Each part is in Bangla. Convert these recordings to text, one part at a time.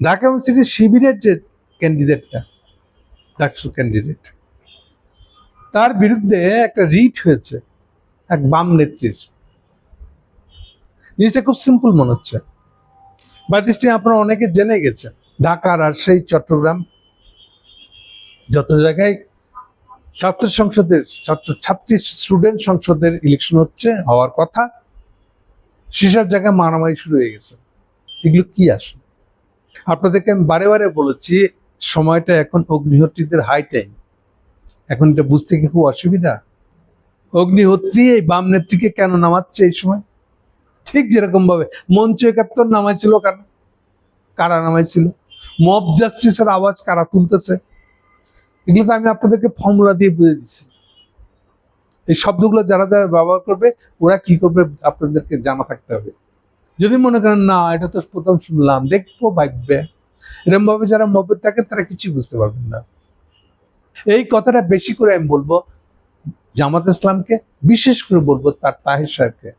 ঢাকা ইউনিভার্সিটি শিবিরের যে ক্যান্ডিডেটটা ডাকসু ক্যান্ডিডেট তার বিরুদ্ধে একটা রিট হয়েছে এক বাম নেত্রীর। জিনিসটা খুব সিম্পল মনে হচ্ছে। বা দৃষ্টি আপনারা অনেকে জেনে গেছেন, ঢাকা, রাজশাহী, চট্টগ্রাম, যত জায়গায় ছাত্র সংসদের, ছাত্র ছাত্রী স্টুডেন্ট সংসদের ইলেকশন হচ্ছে হওয়ার কথা সেসব জায়গায় মারামারি শুরু হয়ে গেছে। এগুলো কি আসলে? আপনাদেরকে আমি বারে বারে বলেছি, সময়টা এখন অগ্নিহোত্রীদের হাই টাইম এখন এটা বুঝতে কি খুব অসুবিধা? অগ্নিহোত্রী এই বাম নেত্রীকে কেন নামাচ্ছে এই সময়? ঠিক যেরকম ভাবে মঞ্চ একাত্তর নামাইছিল কেন কারা নামাইছিল? মব জাস্টিসের আওয়াজ কারা তুলতেছে? এগুলো তো আমি আপনাদেরকে ফর্মুলা দিয়ে বুঝে দিচ্ছি। এই শব্দগুলো যারা যারা ব্যবহার করবে, ওরা কি করবে আপনাদেরকে জানা থাকতে হবে। যদি মনে করেন, না, এটা তো প্রথম শুনলাম, দেখব, ভাববে। এরকম ভাবে যারা মবে থাকে, তারা কিছুই বুঝতে পারবেন না। এই কথাটা বেশি করে আমি বলব জামাত ইসলামকে, বিশেষ করে বলব তার তাহির সাহেবকে।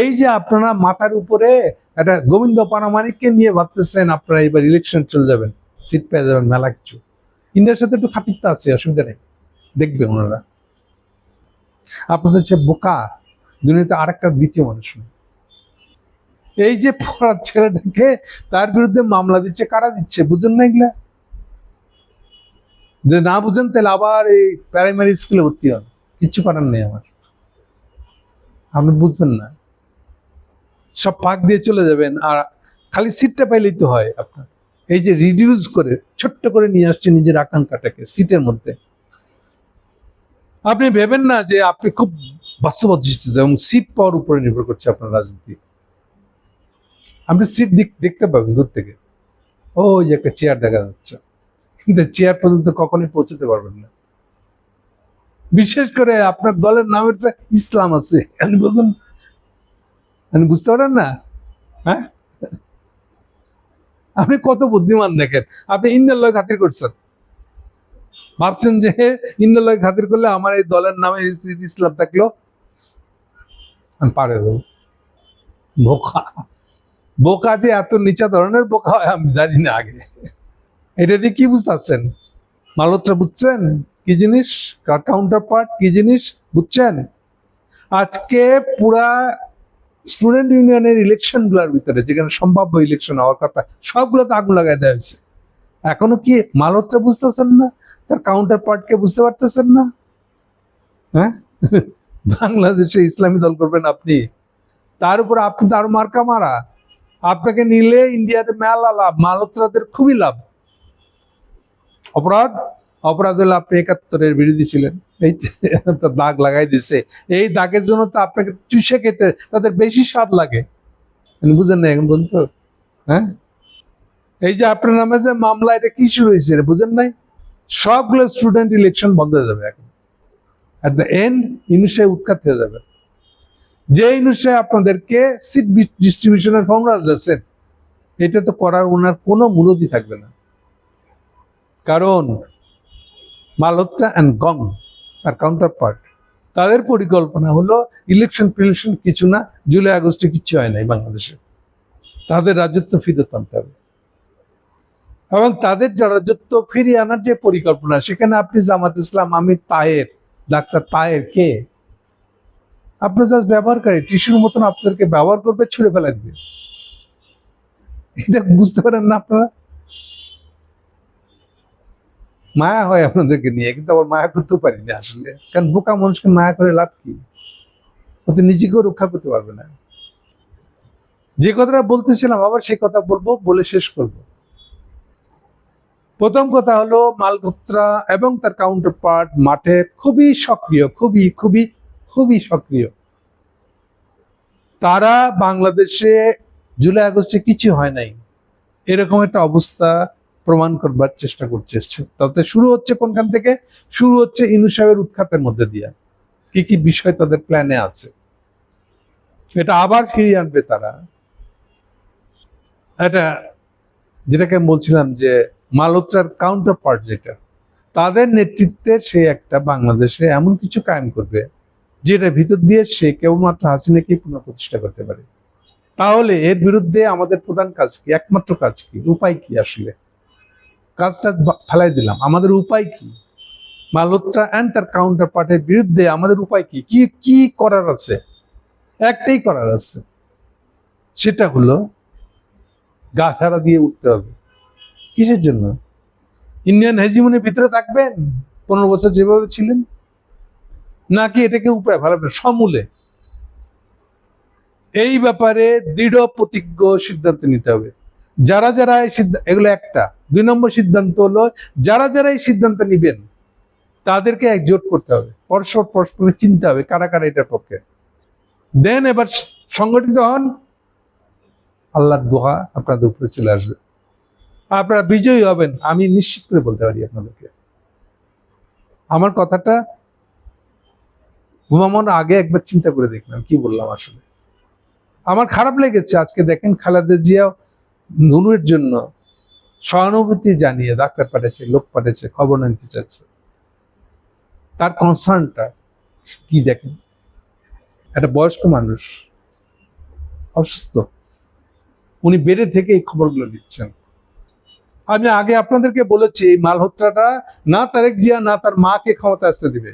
এই যে আপনারা মাথার উপরে একটা গোবিন্দ পানামানিককে নিয়ে ভাবতেছেন, আপনারা এবার ইলেকশন চলে যাবেন সিট পেয়ে যাবেন, মেলা কিছু। ইন্ডিয়ার সাথে একটু খাতিরটা আছে, অসুবিধা নেই, দেখবে ওনারা। আপনাদের যে বোকা, দুনিয়াতে আরেকটা দ্বিতীয় মানুষ নেই। এই যে পড়ার ছেলেটাকে তার বিরুদ্ধে মামলা দিচ্ছে, কারা দিচ্ছে, বুঝেন না এগুলা? যে না বুঝেন, তাহলে আবার এই প্রাইমারি স্কুলে ভর্তি হন। কিচ্ছু করার নেই আমার। আপনি বুঝবেন না। সব ফাঁক দিয়ে চলে যাবেন, আর খালি সিটটা পাইলেই তো হয় আপনার। এই যে রিডিউস করে, ছোট্ট করে নিয়ে আসছে নিজের আকাঙ্ক্ষাটাকে সিটের মধ্যে। আপনি ভেবেন না যে আপনি খুব বাস্তবধিষ্ঠিত এবং সিট পাওয়ার উপরে নির্ভর করছে আপনার রাজনীতি। আপনি সিট দেখতে পাবেন দূর থেকে। ও যে একটা চেয়ার দেখা যাচ্ছে। কিন্তু চেয়ার পর্যন্ত কখনোই পৌঁছতে পারবেন না। বিশেষ করে আপনার দলের নামের ইসলাম আছে। আপনি বুঝুন আপনি বুঝতে পারেন না? হ্যাঁ? আপনি কত বুদ্ধিমান দেখেন। আপনি ইন্দ্রের লয় খাতির করছেন। ভাবছেন যে ইন্দ্রের লয় খাতির করলে আমার এই দলের নামে ইসলাম থাকল? আমি পারে দেবো। বোকা। বোকা যে এত নিচা ধরনের বোকা হয়, আমি জানি না আগে। এটা দিয়ে কি বুঝতেছেন মালত্রা বুঝছেন? কি জিনিস? কাউন্টার পার্ট কি জিনিস? বুঝছেন? আজকে পুরা স্টুডেন্ট ইউনিয়নের ইলেকশনগুলার ভিতরে, যেখানে সম্ভাব্য ইলেকশন হওয়ার কথা সবগুলোতে আগুন লাগাই দেওয়া হয়েছে। এখনও কি মালত্রা বুঝতেছেন না? তার কাউন্টার পার্টকে বুঝতে পারতেছেন না? হ্যাঁ? বাংলাদেশে ইসলামী দল করবেন আপনি। তার উপর আপনি তার মার্কা মারা। আপনাকে নিলে ইন্ডিয়াতে মেলা লাভ মালত্রাদের খুবই লাভ। অপরাধ? অপরাধ হলে আপনি একাত্তরের বিরোধী ছিলেন। এই দাগ লাগাই দিছে। এই দাগের জন্য তো আপনাকে চুষে খেতে, তাদের বেশি স্বাদ লাগে। বুঝেন না এখন বন্ধু হ্যাঁ? এই যে আপনার নামে যে মামলা, এটা কি শুরু হয়েছে বুঝেন নাই? সবগুলো স্টুডেন্ট ইলেকশন বন্ধ হয়ে যাবে এখন। অ্যাট দ্য এন্ড ইনুষে উৎখাত হয়ে যাবে। যে ইনুষে আপনাদেরকে সিট ডিস্ট্রিবিউশনের ফর্মুলা দিচ্ছেন এটা তো করার ওনার কোনো মূলতি থাকবে না। কারণ মালত্রা অ্যান্ড গং তার কাউন্টার পার্ট তাদের পরিকল্পনা হলো ইলেকশন ফিলেকশন কিছু না, জুলাই, আগস্টে কিচ্ছু হয় নাই বাংলাদেশে। তাদের রাজত্ব ফিরত আনতে হবে। এবং তাদের রাজত্ব ফিরিয়ে আনার যে পরিকল্পনা, সেখানে আপনি জামাত ইসলাম, আমি তায়ের ডাক্তার তায়ের কে? আপনি জাস্ট ব্যবহারকারী টিস্যুর মতন আপনাদেরকে ব্যবহার করবে, ছুঁড়ে ফেলা দিবে। এটা বুঝতে পারেন না আপনারা? মায়া হয় আপনাদেরকে নিয়ে, কিন্তু আবার মায়া করতে পারি না আসলে। কারণ বোকা মানুষকে মায়া করে লাভ কি? ওতে নিজেকেও রক্ষা করতে পারবে না। যে কথাটা বলতেছিলাম, আবার সেই কথা বলব, বলে শেষ করব। প্রথম কথা হলো, মালগোত্রা এবং তার কাউন্টার পার্ট মাঠে খুবই সক্রিয়, খুবই খুবই খুবই সক্রিয়। তারা বাংলাদেশে জুলাই, আগস্টে কিছু হয় নাই। এরকম একটা অবস্থা প্রমাণ করবার চেষ্টা করছে। তাতে শুরু হচ্ছে কোনখান থেকে? শুরু হচ্ছে ইনু সাহেবের উৎখাতের মধ্যে দিয়ে। কি কি বিষয় তাদের প্ল্যানে আছে? এটা আবার ফিরিয়ে আনবে তারা। এটা যেটাকে বলছিলাম যে মালত্রার কাউন্টার পার্ট যেটা, তাদের নেতৃত্বে সে একটা বাংলাদেশে এমন কিছু কায়েম করবে। যেটা ভিতর দিয়ে সে কেবলমাত্র হাসিনাকেই পুনঃপ্রতিষ্ঠা করতে পারে। তাহলে এর বিরুদ্ধে আমাদের প্রধান কাজ কি? একমাত্র কাজ কি? উপায় কি আসলে? কাজটা ফেলাই দিলাম। আমাদের উপায় কি? মালহোত্রা অ্যান্ড তার কাউন্টার পার্টের বিরুদ্ধে আমাদের উপায় কি? কি কি করার আছে? একটাই করার আছে। সেটা হলো গা ছাড়া দিয়ে উঠতে হবে। কিসের জন্য? ইন্ডিয়ান হেজিমনের ভিতরে থাকবেন? পনেরো বছর যেভাবে ছিলেন নাকি এটাকে উপায় ভালো সমূলে? এই ব্যাপারে দৃঢ় প্রতিজ্ঞ সিদ্ধান্ত নিতে হবে। যারা যারা এই এগুলো একটা। দুই নম্বর সিদ্ধান্ত হলো, যারা যারা এই সিদ্ধান্ত নিবেন, তাদেরকে একজোট করতে হবে। পরস্পর, পরস্পরকে চিনতে হবে কারা কারা এটার পক্ষে। দেন এবার সংগঠিত হন। আল্লাহর দোহা আপনাদের উপরে চলে আসবে। আপনারা বিজয়ী হবেন, আমি নিশ্চিত করে বলতে পারি আপনাদেরকে। আমার কথাটা ঘুমানোর আগে একবার চিন্তা করে দেখলাম, কি বললাম আসলে? আমার খারাপ লেগেছে আজকে। দেখেন খালেদা জিয়া নুনুর জন্য সহানুভূতি জানিয়ে ডাক্তার পাঠিয়েছে, লোক পাঠিয়েছে, খবর নিতে চাচ্ছে। তার কনসার্নটা কি দেখেন? একটা বয়স্ক মানুষ, অসুস্থ। উনি বেড়ে থেকে এই খবরগুলো দিচ্ছেন আমি আগে আপনাদেরকে বলেছি, এই মালহোত্রাটা না তারেক জিয়া, না তার মাকে ক্ষমতা আসতে দিবে।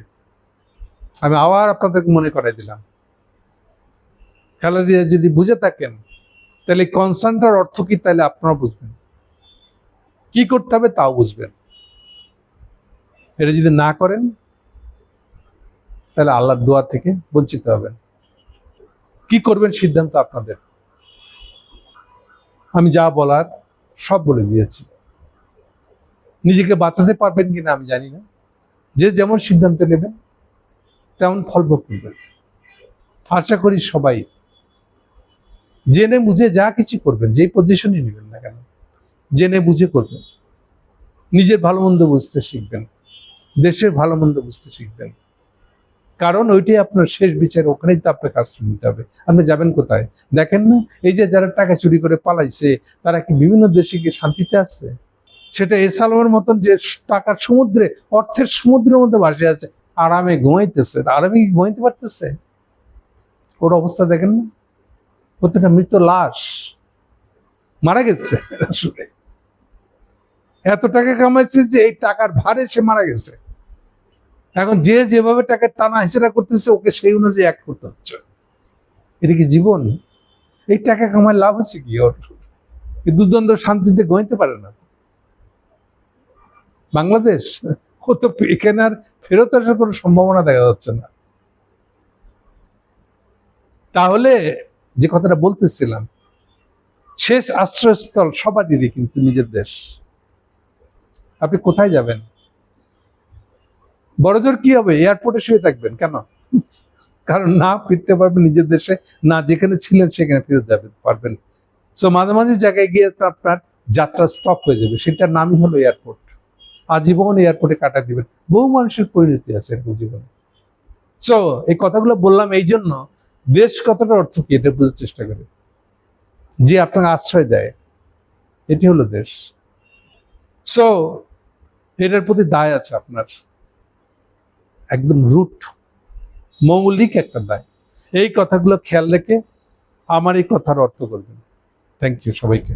আমি আবার আপনাদেরকে মনে করাই দিলাম। খালেদা জিয়া যদি বুঝে থাকেন, তাহলে কনসার্নটার অর্থ কি তাহলে আপনারা বুঝবেন। কি করতে হবে তাও বুঝবেন। এটা যদি না করেন, তাহলে আল্লাহর দোয়া থেকে বঞ্চিত হবেন। কি করবেন সিদ্ধান্ত আপনাদের? আমি যা বলার সব বলে দিয়েছি। নিজেকে বাঁচাতে পারবেন কিনা আমি জানি না। যে যেমন সিদ্ধান্ত নেবেন তেমন ফল ভোগ করবেন আশা করি সবাই জেনে বুঝে যা কিছু করবেন, যেই পজিশনই নেবেন না কেন, জেনে বুঝে করবেন। নিজের ভালো মন্দ বুঝতে শিখবেন, দেশের ভালো মন্দ বুঝতে শিখবেন। কারণ ওইটাই আপনার শেষ বিচার, ওখানেই তো আপনার কাজ নিতে হবে। আপনি যাবেন কোথায়? দেখেন না, এই যে যারা টাকা চুরি করে পালাইছে, তারা কি বিভিন্ন দেশে গিয়ে শান্তিতে আছে? সেটা এস আলমের মতন যে টাকার সমুদ্রে, অর্থের সমুদ্রের মধ্যে ভাসে আছে আরামে ঘুমাইতেছে আরামে ঘুমাইতে পারতেছে? ওর অবস্থা দেখেন না? প্রত্যেকটা মৃত লাশ মারা গেছে। আসলে এত টাকা কামাইছে যে এই টাকার ভারে সে মারা গেছে। এখন যে যেভাবে টাকা টানা হিসেরা করতেছে, ওকে সেই অনুযায়ী এক করতে হচ্ছে। এটা কি জীবন? এই টাকা কামায় লাভ হচ্ছে কি ওর? দুর্দ্বন্দ্ব শান্তিতে গইতে পারে না। বাংলাদেশ? ও তো এখানে আর ফেরত আসার কোনো সম্ভাবনা দেখা যাচ্ছে না। তাহলে যে কথাটা বলতেছিলাম, শেষ আশ্রয়স্থল সবারই কিন্তু নিজের দেশ। আপনি কোথায় যাবেন? বড়জোর কি হবে? এয়ারপোর্টে শুয়ে থাকবেন কেন? কারণ না ফিরতে পারবেন নিজের দেশে, না যেখানে ছিলেন সেখানে ফিরত যাবে, পারবেন সো মাঝে মাঝে জায়গায় গিয়ে আপনার যাত্রা স্টপ হয়ে যাবে। সেটার নামই হলো এয়ারপোর্ট। আজীবন এয়ারপোর্টে কাটা দিবেন। বহু মানুষের পরিণতি আছে এরকম জীবনে। এই কথাগুলো বললাম এই জন্য দেশ কতটা অর্থ কি এটা বোঝার চেষ্টা করে। যে আপনাকে আশ্রয় দেয়, এটি হলো দেশ। সো এটার প্রতি দায় আছে আপনার। একদম রুট মৌলিক একটা দায়। এই কথাগুলো খেয়াল রেখে আমার এই কথার অর্থ করবেন থ্যাংক ইউ সবাইকে।